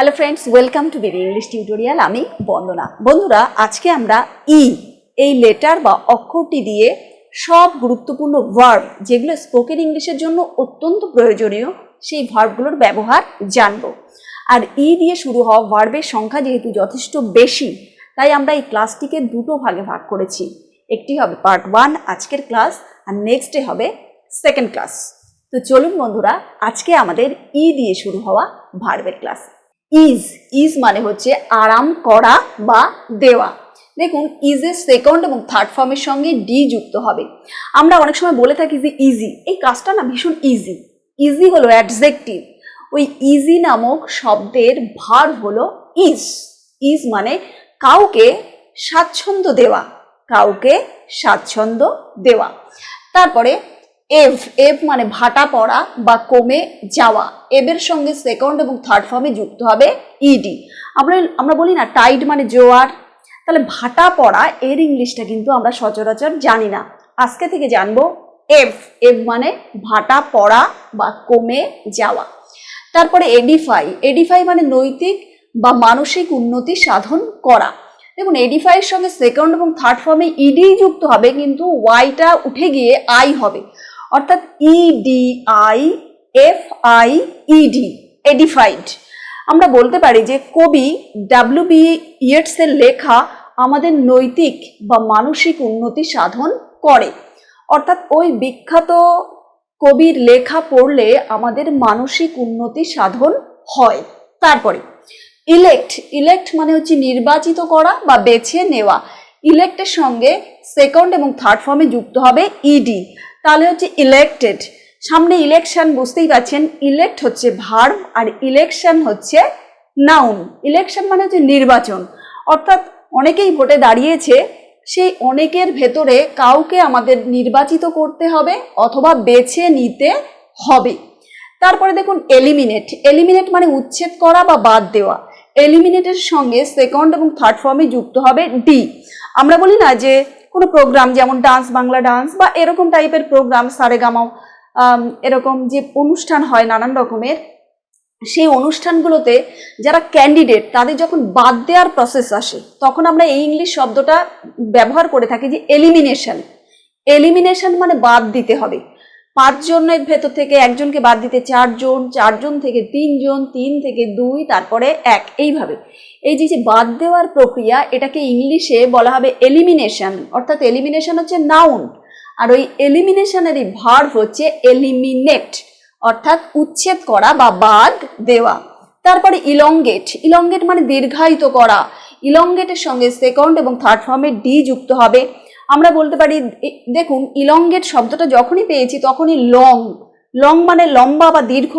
Hello friends welcome to baby English tutorial আমি বন্দনা। বন্ধুরা, আজকে আমরা ই, এই লেটার বা অক্ষরটি দিয়ে সব গুরুত্বপূর্ণ ভার্ব যেগুলো স্পোকেন ইংলিশের জন্য অত্যন্ত প্রয়োজনীয়, সেই ভার্বগুলোর ব্যবহার জানব। আর ই দিয়ে শুরু হওয়া ভার্বের সংখ্যা যেহেতু যথেষ্ট বেশি, তাই আমরা এই ক্লাসটিকে দুটো ভাগে ভাগ করেছি। একটি হবে পার্ট ওয়ান আজকের ক্লাস আর নেক্সট হবে সেকেন্ড ক্লাস তো চলুন বন্ধুরা, আজকে আমাদের ই দিয়ে শুরু হওয়া ভার্বের ক্লাস ইজ ইজ মানে হচ্ছে আরাম করা বা দেওয়া। দেখুন ইজের সেকেন্ড এবং থার্ড ফর্মের সঙ্গে ডি যুক্ত হবে। আমরা অনেক সময় বলে থাকি যে ইজি এই কাজটা না ভীষণ ইজি ইজি হলো অ্যাডজেক্টিভ ওই ইজি নামক শব্দের ভার হলো ইজ ইজ মানে কাউকে স্বাচ্ছন্দ্য দেওয়া। কাউকে স্বাচ্ছন্দ্য দেওয়া। তারপরে এভ এভ মানে ভাটা পড়া বা কমে যাওয়া। এবের সঙ্গে সেকেন্ড এবং থার্ড ফর্মে যুক্ত হবে ইডি আমরা আমরা বলি না টাইড মানে জোয়ার। তাহলে ভাটা পড়া এর ইংলিশটা কিন্তু আমরা সচরাচর জানি না। আজকে থেকে জানব এভ এভ মানে ভাটা পড়া বা কমে যাওয়া। তারপরে এডিফাই এডিফাই মানে নৈতিক বা মানসিক উন্নতি সাধন করা। দেখুন এডিফাইয়ের সঙ্গে সেকেন্ড এবং থার্ড ফর্মে ইডি যুক্ত হবে কিন্তু ওয়াইটা উঠে গিয়ে আই হবে। অর্থাৎ E D I F I E D edified আমরা বলতে পারি যে কবি ডাব্লিউ বি ইয়েটসের লেখা আমাদের নৈতিক বা মানসিক উন্নতি সাধন করে। অর্থাৎ ওই বিখ্যাত কবির লেখা পড়লে আমাদের মানসিক উন্নতি সাধন হয়। তারপরে ইলেক্ট ইলেক্ট মানে হচ্ছে নির্বাচিত করা বা বেছে নেওয়া। ইলেক্টের সঙ্গে সেকেন্ড এবং থার্ড ফর্মে যুক্ত হবে ইডি তাহলে হচ্ছে ইলেক্টেড সামনে ইলেকশন বুঝতেই পারছেন ইলেক্ট হচ্ছে ভার্ব আর ইলেকশন হচ্ছে নাউন ইলেকশন মানে হচ্ছে নির্বাচন। অর্থাৎ অনেকেই ভোটে দাঁড়িয়েছে, সেই অনেকের ভেতরে কাউকে আমাদের নির্বাচিত করতে হবে অথবা বেছে নিতে হবে। তারপরে দেখুন এলিমিনেট এলিমিনেট মানে উচ্ছেদ করা বা বাদ দেওয়া। এলিমিনেটের সঙ্গে সেকেন্ড এবং থার্ড ফর্মে যুক্ত হবে ডি আমরা বলি না যে কোনো প্রোগ্রাম যেমন ডান্স বাংলা ডান্স বা এরকম টাইপের প্রোগ্রাম সারেগামাও এরকম যে অনুষ্ঠান হয় নানান রকমের, সেই অনুষ্ঠানগুলোতে যারা ক্যান্ডিডেট তাদের যখন বাদ দেওয়ার প্রসেস আসে, তখন আমরা এই ইংলিশ শব্দটা ব্যবহার করে থাকি যে এলিমিনেশন এলিমিনেশন মানে বাদ দিতে হবে। পাঁচজনের ভেতর থেকে একজনকে বাদ দিতে চারজন চারজন থেকে তিনজন, তিন থেকে দুই, তারপরে এক, এইভাবে। এই যে যে বাদ দেওয়ার প্রক্রিয়া, এটাকে ইংলিশে বলা হবে এলিমিনেশন অর্থাৎ এলিমিনেশন হচ্ছে নাউন আর ওই এলিমিনেশনেরই ভার্ভ হচ্ছে এলিমিনেট অর্থাৎ উচ্ছেদ করা বা বাদ দেওয়া। তারপরে ইলঙ্গেট ইলঙ্গেট মানে দীর্ঘায়িত করা। ইলঙ্গেটের সঙ্গে সেকেন্ড এবং থার্ড ফর্মে ডি যুক্ত হবে। আমরা বলতে পারি দেখুন ইলঙ্গেট শব্দটা যখনই পেয়েছি তখনই লং লং মানে লম্বা বা দীর্ঘ,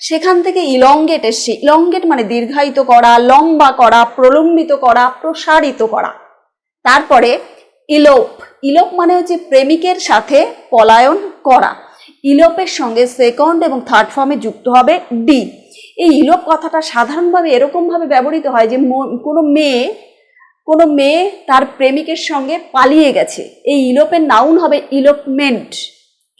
সেখান থেকে ইলঙ্গেট এসছে। ইলঙ্গেট মানে দীর্ঘায়িত করা, লম্বা করা, প্রলম্বিত করা, প্রসারিত করা। তারপরে ইলোপ ইলোপ মানে হচ্ছে প্রেমিকের সাথে পলায়ন করা। ইলোপের সঙ্গে সেকেন্ড এবং থার্ড ফর্মে যুক্ত হবে ডি এই ইলোপ কথাটা সাধারণভাবে এরকমভাবে ব্যবহৃত হয় যে কোনো মেয়ে কোনো মেয়ে তার প্রেমিকের সঙ্গে পালিয়ে গেছে। এই ইলোপের নাউন হবে ইলোপমেন্ট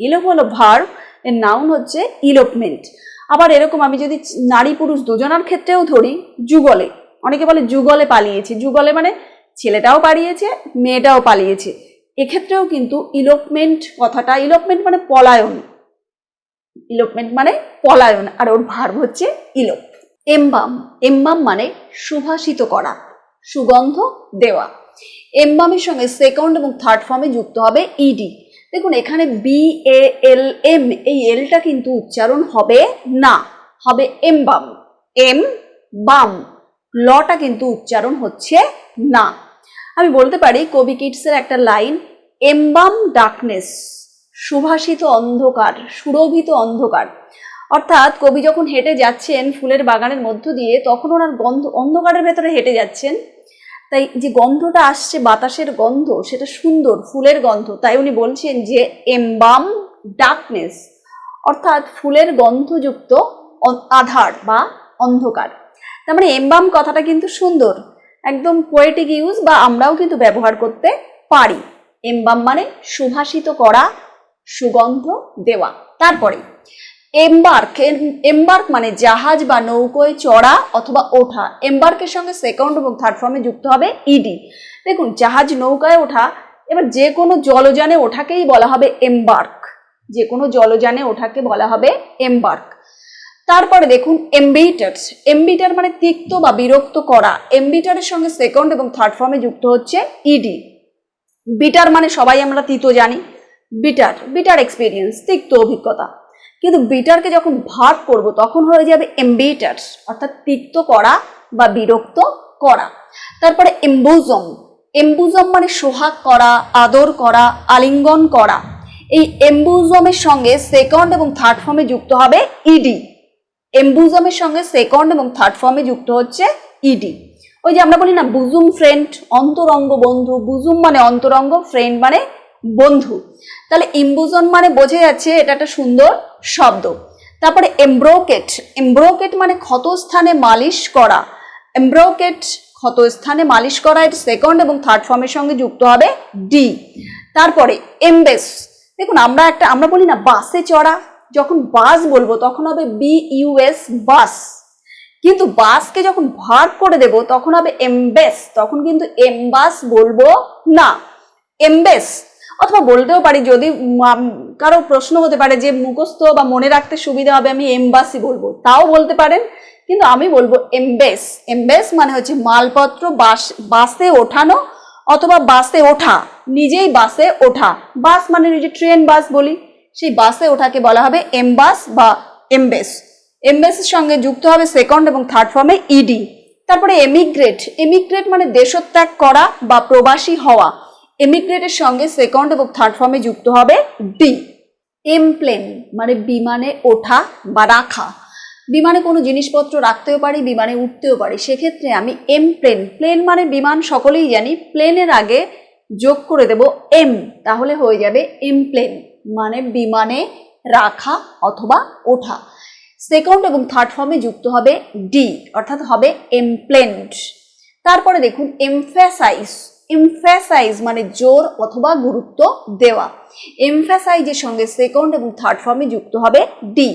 ইলোপ হলো ভার এর নাউন হচ্ছে ইলোপমেন্ট আবার এরকম আমি যদি নারী পুরুষ দুজনার ক্ষেত্রেও ধরি, যুগলে, অনেকে বলে যুগলে পালিয়েছে। যুগলে মানে ছেলেটাও পালিয়েছে, মেয়েটাও পালিয়েছে। এক্ষেত্রেও কিন্তু ইলোপমেন্ট কথাটা ইলোপমেন্ট মানে পলায়ন। ইলোপমেন্ট মানে পলায়ন, আর ওর ভার্ব হচ্ছে ইলোপ এমবাম এমবাম মানে সুভাষিত করা, সুগন্ধ দেওয়া। এমবামের সঙ্গে সেকেন্ড এবং থার্ড ফর্মে যুক্ত হবে ইডি দেখুন, এখানে বি এ এল এম এই এলটা কিন্তু উচ্চারণ হবে না, হবে এমবাম এম বাম। লটা কিন্তু উচ্চারণ হচ্ছে না। আমি বলতে পারি, কবি কিটসের একটা লাইন এমবাম ডার্কনেস সুভাষিত অন্ধকার, সুরভিত অন্ধকার। অর্থাৎ কবি যখন হেঁটে যাচ্ছেন ফুলের বাগানের মধ্য দিয়ে, তখন ওনার গন্ধ, অন্ধকারের ভেতরে হেঁটে যাচ্ছেন। তাই যে গন্ধটা আসছে, বাতাসের গন্ধ, সেটা সুন্দর, ফুলের গন্ধ। তাই উনি বলছেন যে, এমবাম ডার্কনেস, অর্থাৎ ফুলের গন্ধযুক্ত আধার বা অন্ধকার। তার মানে এমবাম কথাটা কিন্তু সুন্দর, একদম পোয়েটিক ইউজ বা আমরাও কিন্তু ব্যবহার করতে পারি। এমবাম মানে সুভাষিত করা, সুগন্ধ দেওয়া। তারপরে এম্বার্ক এম্বার্ক মানে জাহাজ বা নৌকোয় চড়া অথবা ওঠা। এম্বার্কের সঙ্গে সেকেন্ড এবং থার্ড ফর্মে যুক্ত হবে ইডি দেখুন, জাহাজ নৌকায় ওঠা, এবার যে কোনো জলযানে ওঠাকেই বলা হবে এম্বার্ক যে কোনো জলযানে ওঠাকে বলা হবে এম্বার্ক তারপরে দেখুন এমবিটার এমবিটার মানে তিক্ত বা বিরক্ত করা। এমবিটারের সঙ্গে সেকেন্ড এবং থার্ড ফর্মে যুক্ত হচ্ছে ইডি বিটার মানে সবাই আমরা তিতো জানি। বিটার বিটার এক্সপিরিয়েন্স তিক্ত অভিজ্ঞতা। কিন্তু বিটারকে যখন ভাগ করব, তখন হয়ে যাবে এমবিটার অর্থাৎ তিক্ত করা বা বিরক্ত করা। তারপরে এম্বুজম এম্বুজম মানে সোহাগ করা, আদর করা, আলিঙ্গন করা। এই এম্বুজমের সঙ্গে সেকেন্ড এবং থার্ড ফর্মে যুক্ত হবে ইডি এম্বুজমের সঙ্গে সেকেন্ড এবং থার্ড ফর্মে যুক্ত হচ্ছে ইডি ওই যে আমরা বলি না বুজুম ফ্রেন্ড অন্তরঙ্গ বন্ধু। বুজুম মানে অন্তরঙ্গ ফ্রেন্ড মানে বন্ধু। তাহলে ইম্বুজন মানে বোঝা যাচ্ছে এটা একটা সুন্দর শব্দ। তারপরে এমব্রোকেট এমব্রোকেট মানে ক্ষতস্থানে মালিশ করা। এমব্রোকেট ক্ষতস্থানে মালিশ করা, এর সেকেন্ড এবং থার্ড ফর্মের সঙ্গে যুক্ত হবে ডি তারপরে এমবেস দেখুন আমরা একটা, আমরা বলি না বাসে চড়া, যখন বাস বলব তখন হবে বি ইউএস বাস কিন্তু বাসকে যখন ভাগ করে দেব তখন হবে এমবেস তখন কিন্তু এমবাস বলব না। এমবেস অথবা বলতেও পারি যদি কারও প্রশ্ন হতে পারে যে মুখস্থ বা মনে রাখতে সুবিধা হবে, আমি এমবাসই বলব। তাও বলতে পারেন, কিন্তু আমি বলব এমবেস এমবেস মানে হচ্ছে মালপত্র বাস, বাসে ওঠানো অথবা বাসে ওঠা, নিজেই বাসে ওঠা। বাস মানে যে ট্রেন বাস বলি, সেই বাসে ওঠাকে বলা হবে এমবাস বা এমবেস এমবেসের সঙ্গে যুক্ত হবে সেকেন্ড এবং থার্ড ফর্মে ইডি তারপরে এমিগ্রেট এমিগ্রেট মানে দেশত্যাগ করা বা প্রবাসী হওয়া। এমিগ্রেটের সঙ্গে সেকেন্ড এবং থার্ড ফর্মে যুক্ত হবে ডি এমপ্লেন মানে বিমানে ওঠা বা রাখা। বিমানে কোনো জিনিসপত্র রাখতেও পারি, বিমানে উঠতেও পারি। সেক্ষেত্রে আমি এম প্লেন প্লেন মানে বিমান সকলেই জানি। প্লেনের আগে যোগ করে দেব এম তাহলে হয়ে যাবে এমপ্লেন মানে বিমানে রাখা অথবা ওঠা। সেকেন্ড এবং থার্ড ফর্মে যুক্ত হবে ডি অর্থাৎ হবে এমপ্লেন্ট তারপরে দেখুন এমফ্যাসাইজ এমফ্যাসাইজ মানে জোর অথবা গুরুত্ব দেওয়া। এমফ্যাসাইজের সঙ্গে সেকেন্ড এবং থার্ড ফর্মে যুক্ত হবে ডি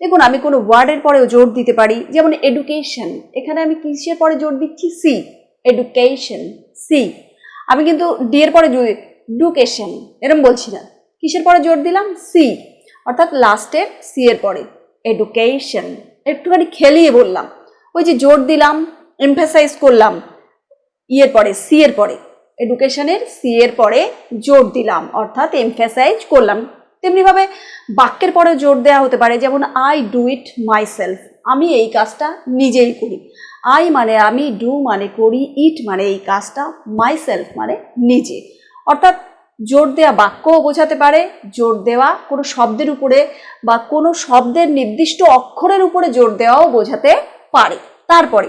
দেখুন, আমি কোনো ওয়ার্ডের পরেও জোর দিতে পারি, যেমন এডুকেশন এখানে আমি কিসের পরে জোর দিচ্ছি? সি এডুকেশন সি আমি কিন্তু ডি এর পরে ডুকেশন এরম বলছি না। কিসের পরে জোর দিলাম? সি অর্থাৎ লাস্টের সি এর পরে। এডুকেশন একটুখানি খেলিয়ে বললাম। ওই যে জোর দিলাম এমফাসাইজ করলাম ইয়ের পরে সি এর পরে। এডুকেশনের সি এর পরে জোর দিলাম, অর্থাৎ এমফাসাইজ করলাম। তেমনিভাবে বাক্যের পরে জোর দেওয়া হতে পারে, যেমন I do it myself আমি এই কাজটা নিজেই করি। আই মানে আমি ডু মানে করি ইট মানে এই কাজটা মাই সেলফ মানে নিজে। অর্থাৎ জোর দেওয়া বাক্যও বোঝাতে পারে, জোর দেওয়া কোনো শব্দের উপরে বা কোনো শব্দের নির্দিষ্ট অক্ষরের উপরে জোর দেওয়াও বোঝাতে পারে। তারপরে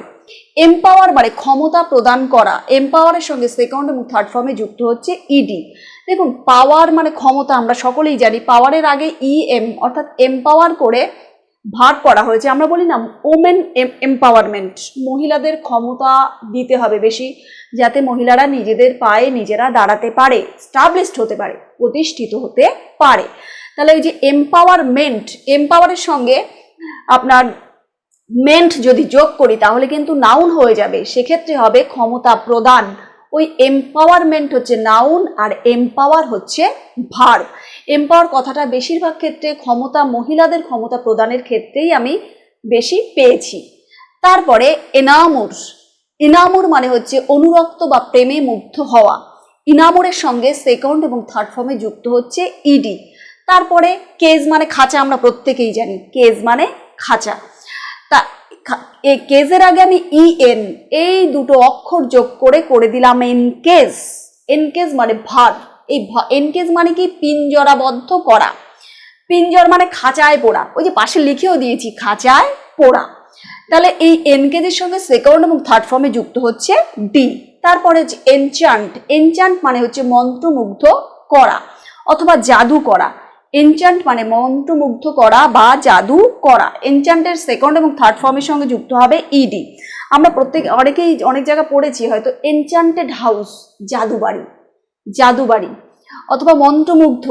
এম্পাওয়ার মানে ক্ষমতা প্রদান করা। এম্পাওয়ারের সঙ্গে সেকেন্ড এবং থার্ড ফর্মে যুক্ত হচ্ছে ইডি দেখুন পাওয়ার মানে ক্ষমতা আমরা সকলেই জানি। পাওয়ারের আগে ই এম অর্থাৎ এম্পাওয়ার করে ভাগ করা হয়েছে। আমরা বলি না ওমেন এম্পাওয়ারমেন্ট মহিলাদের ক্ষমতা দিতে হবে বেশি, যাতে মহিলারা নিজেদের পায়ে নিজেরা দাঁড়াতে পারে স্টাবলিশড হতে পারে, প্রতিষ্ঠিত হতে পারে। তাহলে ওই যে এম্পাওয়ারমেন্ট এম্পাওয়ারের সঙ্গে আপনার মেন্ট যদি যোগ করি, তাহলে কিন্তু নাউন হয়ে যাবে। সেক্ষেত্রে হবে ক্ষমতা প্রদান। ওই এম্পাওয়ারমেন্ট হচ্ছে নাউন আর এম্পাওয়ার হচ্ছে ভার এম্পাওয়ার কথাটা বেশিরভাগ ক্ষেত্রে ক্ষমতা মহিলাদের ক্ষমতা প্রদানের ক্ষেত্রেই আমি বেশি পেয়েছি। তারপরে এনামুর ইনামুর মানে হচ্ছে অনুরক্ত বা প্রেমে মুগ্ধ হওয়া। ইনামুরের সঙ্গে সেকেন্ড এবং থার্ড ফর্মে যুক্ত হচ্ছে ইডি তারপরে কেজ মানে খাঁচা, আমরা প্রত্যেকেই জানি। কেজ মানে খাঁচা। তা কেজের আগে আমি ই, এন, এই দুটো অক্ষর যোগ করে করে দিলাম এনকেজ এনকেজ মানে ভার। এই এনকেজ মানে কি? পিঞ্জরাবদ্ধ করা পিঞ্জর মানে খাঁচায় পোড়া। ওই যে পাশে লিখেও দিয়েছি, খাঁচায় পোড়া। তাহলে এই এনকেজের সঙ্গে সেকেন্ড এবং থার্ড ফর্মে যুক্ত হচ্ছে ডি তারপরে এনচান্ট এনচান্ট মানে হচ্ছে মন্ত্রমুগ্ধ করা, অথবা জাদু করা। এনচান্ট মানে মন্ত্রমুগ্ধ করা বা জাদু করা। এনচান্টের সেকেন্ড এবং থার্ড ফর্মের সঙ্গে যুক্ত হবে ইডি আমরা প্রত্যেক, অনেকেই অনেক জায়গা পড়েছি, হয়তো এনচান্টেড হাউস জাদুবাড়ি জাদুবাড়ি, অথবা মন্ত্রমুগ্ধ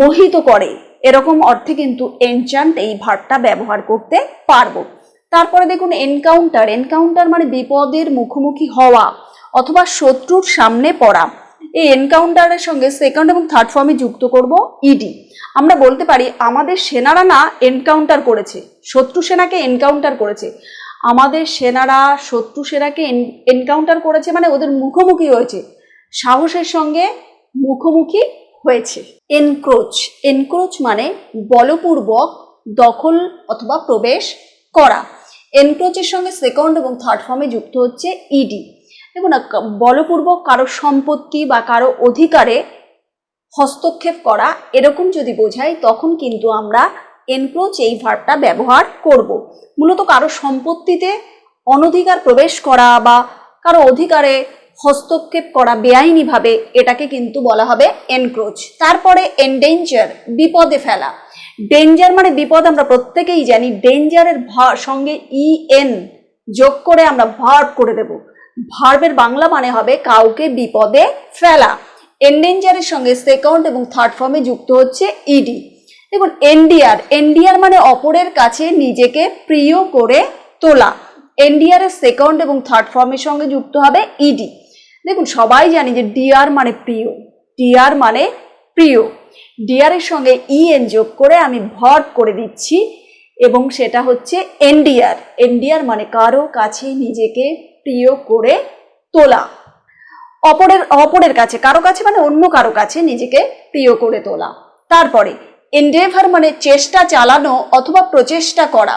মোহিত করে। এরকম অর্থে কিন্তু এনচান্ট এই ভার্বটা ব্যবহার করতে পারব। তারপরে দেখুন এনকাউন্টার এনকাউন্টার মানে বিপদের মুখোমুখি হওয়া অথবা শত্রুর সামনে পড়া। এই এনকাউন্টারের সঙ্গে সেকেন্ড এবং থার্ড ফর্মে যুক্ত করব ইডি আমরা বলতে পারি, আমাদের সেনারা না এনকাউন্টার করেছে, শত্রু সেনাকে এনকাউন্টার করেছে। আমাদের সেনারা শত্রু সেনাকে এনকাউন্টার করেছে মানে ওদের মুখোমুখি হয়েছে। সাহসের সঙ্গে মুখোমুখি হয়েছে। এনক্রোচ এনক্রোচ মানে বলপূর্বক দখল অথবা প্রবেশ করা। এনক্রোচের সঙ্গে সেকেন্ড এবং থার্ড ফর্মে যুক্ত হচ্ছে ইডি দেখুন বলপূর্বক কারও সম্পত্তি বা কারও অধিকারে হস্তক্ষেপ করা এরকম যদি বোঝাই, তখন কিন্তু আমরা এনক্রোচ এই ভার্বটা ব্যবহার করব। মূলত কারও সম্পত্তিতে অনধিকার প্রবেশ করা বা কারও অধিকারে হস্তক্ষেপ করা বেআইনিভাবে এটাকে কিন্তু বলা হবে এনক্রোচ তারপরে এনডেঞ্জার বিপদে ফেলা। ডেঞ্জার মানে বিপদ আমরা প্রত্যেকেই জানি ডেঞ্জারের সঙ্গে ই এন যোগ করে আমরা ভার্ব করে দেব। ভার্বের বাংলা মানে হবে কাউকে বিপদে ফেলা। এন্ডেঞ্জারের সঙ্গে সেকেন্ড এবং থার্ড ফর্মে যুক্ত হচ্ছে ইডি দেখুন এনডিআর এনডিআর মানে অপরের কাছে নিজেকে প্রিয় করে তোলা। এনডিআর এর সেকেন্ড এবং থার্ড ফর্মের সঙ্গে যুক্ত হবে ইডি দেখুন, সবাই জানি যে ডিআর মানে প্রিয়। ডিআর মানে প্রিয়। ডিআর এর সঙ্গে ইএন যোগ করে আমি ভট করে দিচ্ছি এবং সেটা হচ্ছে এনডিআর এনডিআর মানে কারও কাছে নিজেকে প্রিয় করে তোলা। অপরের অপরের কাছে, কারও কাছে মানে অন্য কারও কাছে নিজেকে প্রিয় করে তোলা। তারপরে এন্ডেভার মানে চেষ্টা চালানো অথবা প্রচেষ্টা করা।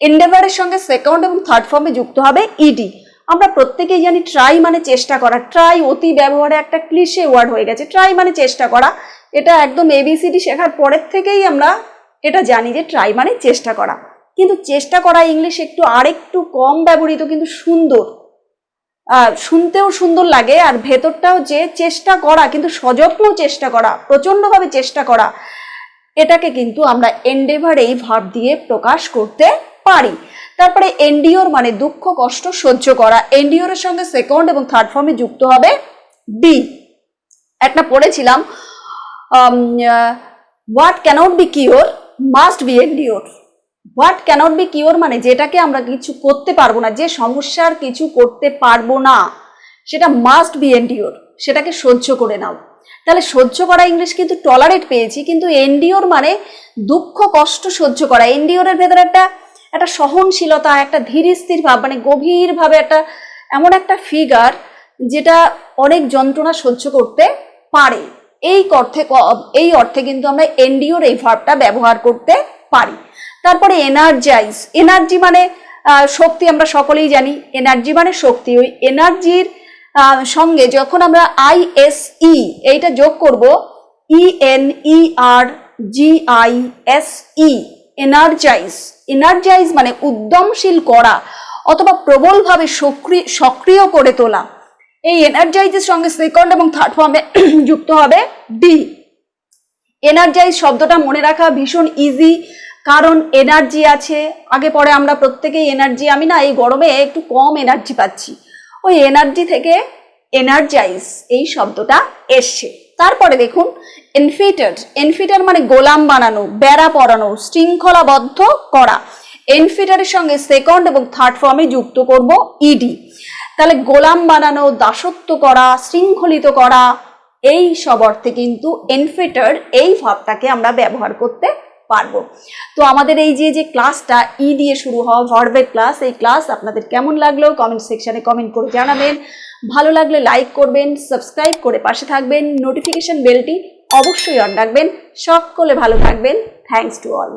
এন্ডেভারের সঙ্গে সেকেন্ড এবং থার্ড ফর্মে যুক্ত হবে ইডি আমরা প্রত্যেকেই জানি ট্রাই মানে চেষ্টা করা। ট্রাই অতি ব্যবহারে একটা ক্লিশে ওয়ার্ড হয়ে গেছে। ট্রাই মানে চেষ্টা করা। এটা একদম এবিসিডি শেখার পরের থেকেই আমরা এটা জানি যে ট্রাই মানে চেষ্টা করা। কিন্তু চেষ্টা করা ইংলিশ একটু আরেকটু কম ব্যবহৃত, কিন্তু সুন্দর। শুনতেও সুন্দর লাগে, আর ভেতরটাও যে চেষ্টা করা, কিন্তু সযত্ন চেষ্টা করা, প্রচণ্ডভাবে চেষ্টা করা, এটাকে কিন্তু আমরা এন্ডেভার এই ভাব দিয়ে প্রকাশ করতে পারি। তারপরে এনডিওর মানে দুঃখ, কষ্ট সহ্য করা। এনডিওর সঙ্গে সেকেন্ড এবং থার্ড ফর্মে যুক্ত হবে বি একটা পড়েছিলাম what cannot be cure must be endure what cannot be cure মানে যেটাকে আমরা কিছু করতে পারব না, যে সমস্যার কিছু করতে পারব না, সেটা মাস্ট বি এনডিওর সেটাকে সহ্য করে নাও। তাহলে সহ্য করা ইংলিশ কিন্তু টলারেট পেয়েছি, কিন্তু এনডিওর মানে দুঃখ, কষ্ট সহ্য করা। এনডিওরের ভেতরে একটা একটা সহনশীলতা, একটা ধীর স্থির ভাব মানে গভীরভাবে একটা, এমন একটা ফিগার যেটা অনেক যন্ত্রণা সহ্য করতে পারে। এই অর্থে এই অর্থে কিন্তু আমরা এনডিওর এই ভাবটা ব্যবহার করতে পারি। তারপরে এনার্জাইজ এনার্জি মানে শক্তি আমরা সকলেই জানি। এনার্জি মানে শক্তি। ওই এনার্জির সঙ্গে যখন আমরা আইএসই এইটা যোগ করব G I S E energise energise মানে উদ্যমশীল করা, অথবা প্রবলভাবে সক্রিয় সক্রিয় করে তোলা। এই এনার্জাইজের সঙ্গে সেকেন্ড এবং থার্ড ফর্মে যুক্ত হবে ডি এনার্জাইজ শব্দটা মনে রাখা ভীষণ ইজি কারণ এনার্জি আছে। আগে পরে আমরা প্রত্যেকেই এনার্জি আমি না এই গরমে একটু কম এনার্জি পাচ্ছি। ওই এনার্জি থেকে এনার্জাইজ এই শব্দটা এসছে। তারপরে দেখুন এনফিটার এনফিটার মানে গোলাম বানানো, বেড়া পরানো, শৃঙ্খলাবদ্ধ করা। এনফিটারের সঙ্গে সেকেন্ড এবং থার্ড ফর্মে যুক্ত করব ইডি তাহলে গোলাম বানানো, দাসত্ব করা, শৃঙ্খলিত করা, এই সব অর্থে কিন্তু এনফিটার এই ভাবটাকে আমরা ব্যবহার করতে পারব। তো আমাদের এই যে যে ক্লাসটা ই দিয়ে শুরু হওয়া ভরবের ক্লাস, এই ক্লাস আপনাদের কেমন লাগল কমেন্ট সেকশানে কমেন্ট করে জানাবেন। ভালো লাগলে লাইক করবেন, সাবস্ক্রাইব করে পাশে থাকবেন, নোটিফিকেশন বেলটি অবশ্যই অন রাখবেন। সকলে ভালো থাকবেন। Thanks to all.